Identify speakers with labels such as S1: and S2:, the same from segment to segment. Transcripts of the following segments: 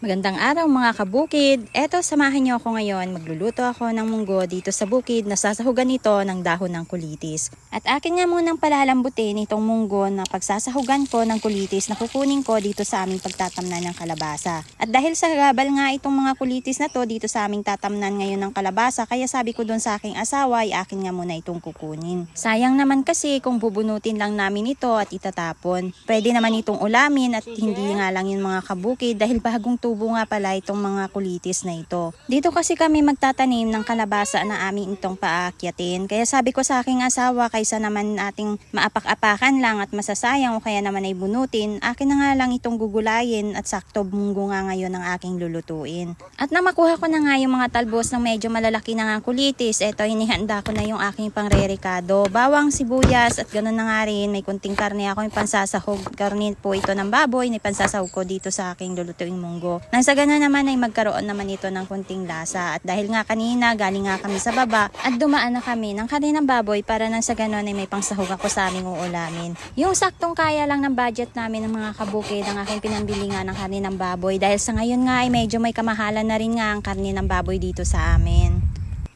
S1: Magandang araw mga kabukid. Eto, samahan niyo ako ngayon. Magluluto ako ng munggo dito sa bukid na sasahugan nito ng dahon ng kulitis. At akin nga munang palalambutin itong munggo na pagsasahugan ko ng kulitis na kukunin ko dito sa aming pagtatamnan ng kalabasa. At dahil sa gabal nga itong mga kulitis na to dito sa aming tatamnan ngayon ng kalabasa, kaya sabi ko doon sa aking asawa ay akin nga muna itong kukunin. Sayang naman kasi kung bubunutin lang namin ito at itatapon. Pwede naman itong ulamin at hindi nga lang yung mga kabukid dahil bagong tubo nga pala itong mga kulitis na ito. Dito kasi kami magtatanim ng kalabasa na aming itong paakyatin. Kaya sabi ko sa aking asawa kaysa naman ating maapak-apakan lang at masasayang o kaya naman ay bunutin, akin na nga lang itong gugulayin at sakto munggo nga ngayon ang aking lulutuin. At na makuha ko na nga yung mga talbos ng medyo malalaki na nga kulitis, eto hinihanda ko na yung aking pangrerikado. Bawang sibuyas at ganun na nga rin, may kunting karne ako yung pansasahog. Karne po ito ng baboy, may pansasahog ko dito sa aking lulutuing munggo. Nang sa ganun naman ay magkaroon naman ito ng kunting lasa. At dahil nga kanina galing nga kami sa baba at dumaan na kami ng karne ng baboy para nang sa ganun ay may pangsahog ako sa aming uulamin. Yung saktong kaya lang ng budget namin ng mga kabukid ang aking pinambili nga ng karne ng baboy dahil sa ngayon nga ay medyo may kamahalan na rin nga ang karne ng baboy dito sa amin.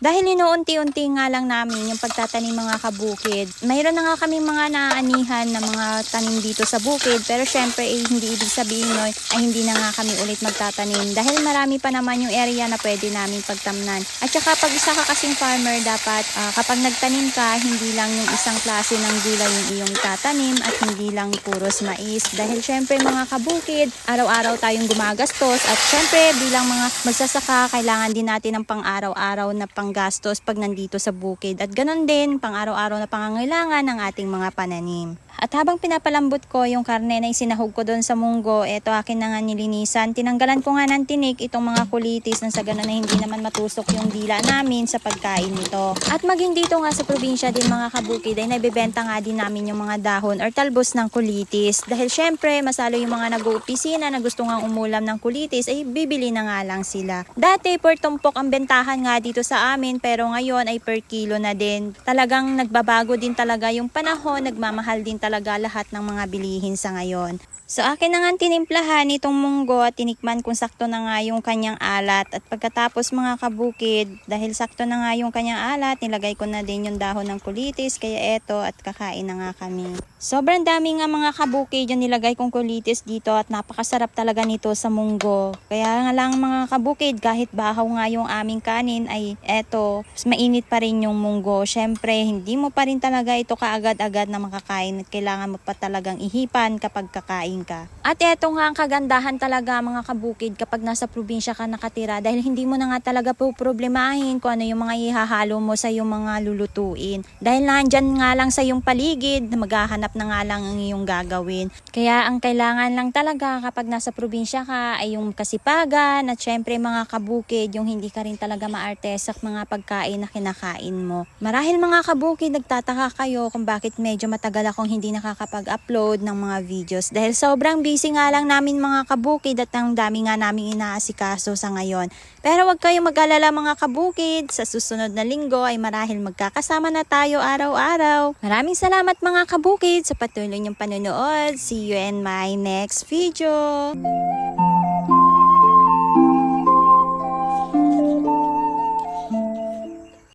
S1: Dahil inuunti-unti nga lang namin yung pagtatanim mga kabukid, mayroon na nga kami mga naanihan na mga tanim dito sa bukid. Pero syempre, eh, hindi ibig sabihin no, ay hindi na nga kami ulit magtatanim. Dahil marami pa naman yung area na pwede namin pagtamnan. At saka pag isa ka kasing farmer, dapat ah, kapag nagtanim ka, hindi lang yung isang klase ng gulay yung iyong tatanim at hindi lang puros mais. Dahil syempre mga kabukid, araw-araw tayong gumagastos at syempre bilang mga magsasaka, kailangan din natin ng pang-araw-araw na panggastos pag nandito sa bukid. At ganun din, pang-araw-araw na pangangailangan ng ating mga pananim. At habang pinapalambot ko yung karne na isinahog ko doon sa munggo, eto akin na nga nilinisan. Tinanggalan ko nga ng tinik itong mga kulitis nang sa ganun na hindi naman matusok yung dila namin sa pagkain nito. At maging dito nga sa probinsya din mga kabukid ay nabibenta nga din namin yung mga dahon or talbos ng kulitis. Dahil syempre masalo yung mga nag-uopisina na gusto nga umulam ng kulitis ay bibili na nga lang sila. Dati per tumpok ang bentahan nga dito sa amin pero ngayon ay per kilo na din. Talagang nagbabago din talaga yung panahon, nagmamahal din talaga lahat ng mga bilihin sa ngayon. So akin na nga tinimplahan itong munggo at tinikman kung sakto na nga yung kanyang alat. At pagkatapos mga kabukid, dahil sakto na nga yung kanyang alat, nilagay ko na din yung dahon ng kulitis. Kaya eto at kakain na nga kami. Sobrang dami nga mga kabukid yung nilagay kong kulitis dito at napakasarap talaga nito sa munggo. Kaya nga lang mga kabukid, kahit bahaw nga yung aming kanin ay eto, mainit pa rin yung munggo. Syempre, hindi mo pa rin talaga ito kaagad-agad na makakain kailangan mo pa talagang ihipan kapag kakain ka. At eto nga ang kagandahan talaga mga kabukid kapag nasa probinsya ka nakatira dahil hindi mo na nga talaga po problemahin kung ano yung mga ihahalo mo sa iyong mga lulutuin. Dahil nandyan nga lang sa iyong paligid, maghahanap na nga lang ang iyong gagawin. Kaya ang kailangan lang talaga kapag nasa probinsya ka ay yung kasipagan at syempre mga kabukid, yung hindi ka rin talaga maarte sa mga pagkain na kinakain mo. Marahil mga kabukid, nagtataka kayo kung bakit medyo matagal akong hindi nakakapag-upload ng mga videos dahil sobrang busy nga lang namin mga kabukid at ang dami nga namin inaasikaso sa ngayon. Pero wag kayong mag-alala mga kabukid, sa susunod na linggo ay marahil magkakasama na tayo araw-araw. Maraming salamat mga kabukid sa patuloy niyong panonood. See you in my next video.